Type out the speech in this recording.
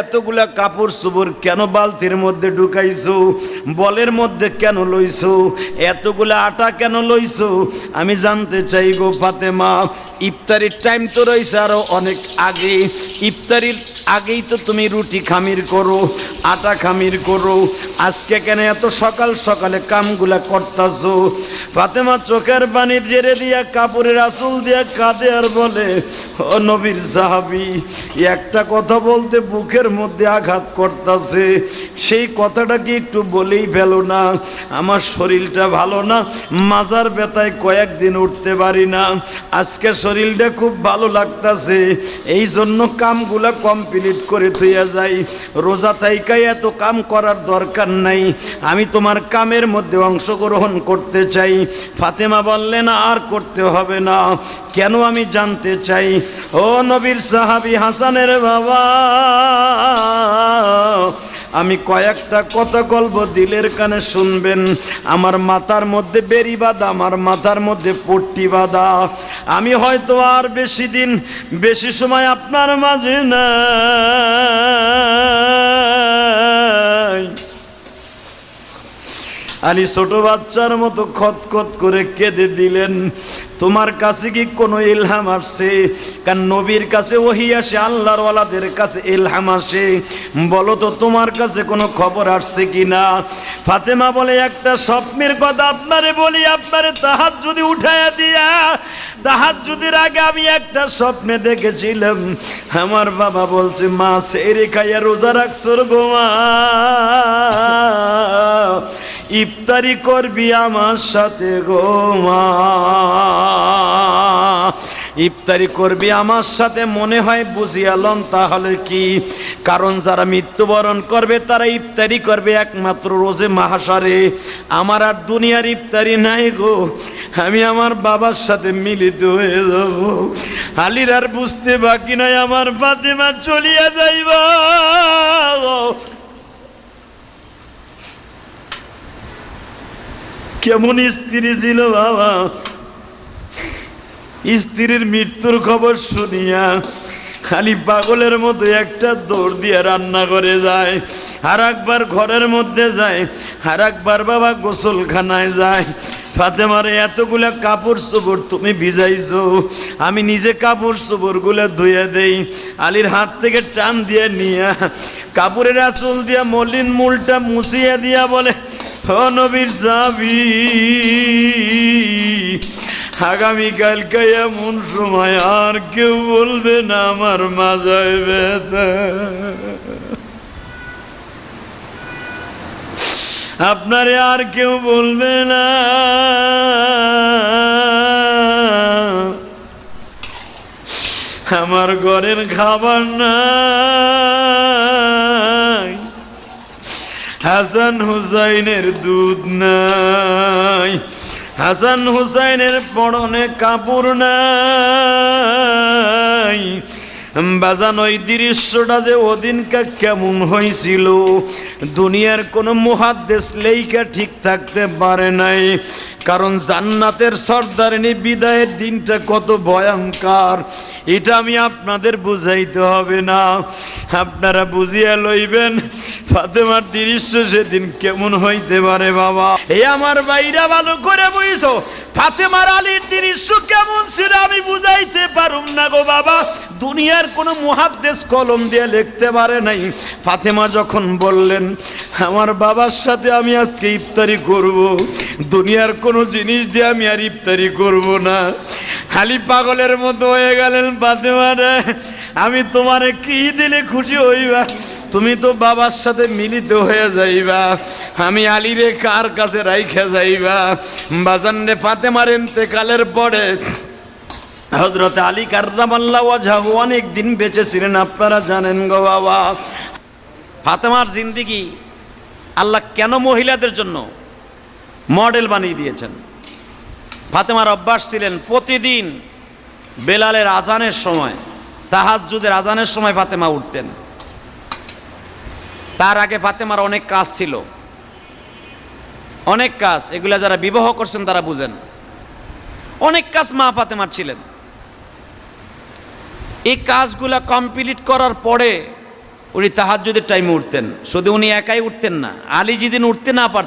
এতগুলা কাপড় চোপড় কেন বালতির মধ্যে ঢুকাইছো? বলের মধ্যে কেন লইছো? এতগুলা আটা কেন লইছো? আমি জানতে চাই গো ফাতেমা, ইফতারির টাইম তো রয়েছে আরও অনেক আগে। ইফতারির আগেই তো তুমি রুটি খামির করো, আটা খামির করো। আজকে কেন এত সকাল সকালে কামগুলা করতাছো? ফাতেমা চোখের পানি জেরে দিয়া কাপড়ের আসল দিয়া কাঁদে আর বলে, ও নবীর সাহাবি, একটা কথা বলতে বুকের মধ্যে আঘাত করতাছে। সেই কথাটা কি একটু বলেই ফেলো না? আমার শরীরটা ভালো না, মাজার ব্যথায় কয়েকদিন উঠতে পারি না। আজকে শরীরটা খুব ভালো লাগতাছে। এই জন্য কামগুলা কমপ্লিট করে থইয়া যাই। রোজা তাইকাই এত কাম করার দরকার নাই। আমি তোমার কামের মধ্যে অংশগ্রহণ করতে চাই। ফাতেমা বললেন, আর করতে হবে না। কেন আমি জানতে চাই? ও নবীর সাহাবি হাসানের বাবা। আমি কয়েকটা কথা গল্প দিলের কানে শুনবেন। আমার মাথার মধ্যে বেরি বাঁধা, আমার মাথার মধ্যে পট্টি বাঁধা। আমি হয়তো আর বেশি দিন, বেশি সময় আপনার মাঝে নাই আলী ছোট বাচ্চার মতো খতখত করে কেঁদে দিলেন। তোমার কাছে কি কোনো ইলহাম আসছে কারণ নবীর কাছে ওহি আসে, আল্লাহর ওয়ালাদের কাছে ইলহাম আসে। বলো তো, তোমার কাছে কোনো খবর আসছে কি না ফাতেমা বলে, একটা স্বপ্নের কথা আপনারে বলি, আপনারে তাহার যদি উঠাইয়া দিয়া। তাহার যদি আগে আমি একটা স্বপ্নে দেখেছিলাম। আমার বাবা বলছে, মা, সেরে খাইয়া রোজা রাখছো গো মা। ইফতারি করবি আমার সাথে গো মা। ইফতারি করবি আমার সাথে, মনে হয় বুঝিয়ালন তাহলে কি? কারণ যারা মৃত্যুবরণ করবে, তারা ইফতারি করবে একমাত্র রোজে মাহাসারে আমার আর দুনিয়ার ইফতারি নাই গো। আমি আমার বাবার সাথে মিলিত হয়ে যাব। আলির আর বুঝতে বাকি নয়, আমার ফাতেমা চলিয়া যাইবা। কেমন স্ত্রী ছিল বাবা? স্ত্রীর মৃত্যুর খবর শুনিয়া খালি পাগলের মতো একটা দৌড় দিয়ে রান্না করে যায়, আর একবার ঘরের মধ্যে যায়, আর একবার বাবা গোসলখানায় যায়। ফাতেমারে, এতগুলা কাপড় চোপড় তুমি ভিজাইছো, আমি নিজে কাপড় চোপড়গুলো ধুয়ে দেই, আলীর হাত থেকে টান দিয়ে নিয়ে, কাপড়ের আসল দিয়া মলিন মূলটা মুছিয়ে দিয়া বলে নবীর সাবি আগামীকালকে এমন সময় আর কেউ বলবে না আমার মাজায় ব্যথা আপনারে আর কেউ বলবে না। আমার ঘরের খাবার নাই হাসান হুসাইনের দুধ নাই। হাসান হুসাইনের পরনে কাপড় নাই। বাজান ওই দৃশ্যটা যে ওদিনকা কেমন হয়েছিল দুনিয়ার কোনো মহাদ্দেশ লেইকা ঠিক থাকতে পারে নাই। কারণ জান্নাতের সর্দারিনী বিদায়ের দিনটা কত ভয়ঙ্কর। এটা আমি আপনাদের বুঝাইতে হবে না। আপনারা বুঝিয়া লইবেন, ফাতেমার দৃশ্য সেদিন কেমন হইতে পারে বাবা। এ আমার বাইরা ভালো করে বুঝছ, ফাতেমার আলীর দৃশ্য কেমন ছিল আমি বুঝাইতে পারুম না গো বাবা। দুনিয়ার কোনো মুহাদ্দেশ কলম দিয়ে লিখতে পারে নাই। ফাতেমা যখন বললেন আমার বাবার সাথে আমি আজকে ইফতারি করব। দুনিয়ার কোনো জিনিস দিয়ে আমি আর ইফতারি করব না। খালি পাগলের মতো হয়ে গেলেন রে। আমি তোমারে কি দিলে খুশি হইবা? তুমি তো বাবার সাথে মিলিত হয়ে যাইবা। আমি আলীরে কার কাছে রাইখে যাইবা? বাজান রে ফাতেমার ইন্তেকালের পরে হজরত আলী কার্রামাল্লা ওয়াজাহু অনেক দিন বেঁচে ছিলেন, আপনারা জানেন গো বাবা। ফাতেমার জিন্দিগি আল্লাহ কেন মহিলাদের জন্য মডেল বানিয়ে দিয়েছেন? ফাতেমার অভ্যাস ছিলেন প্রতিদিন বেলালের আজানের সময়, তাহাজ্জুদের আজানের সময় ফাতেমা উঠতেন। তার আগে ফাতেমার অনেক কাজ ছিল। অনেক কাজ, এগুলা যারা বিবাহ করছেন তারা বুঝেন। অনেক কাজ মা ফাতেমার ছিলেন। এই কাজগুলা কমপ্লিট করার পরে উনি তাহাজ্জুদের টাইমে উঠতেন। শুধু উনি একাই উঠতেন না আলী যেদিন উঠতে না পারতেন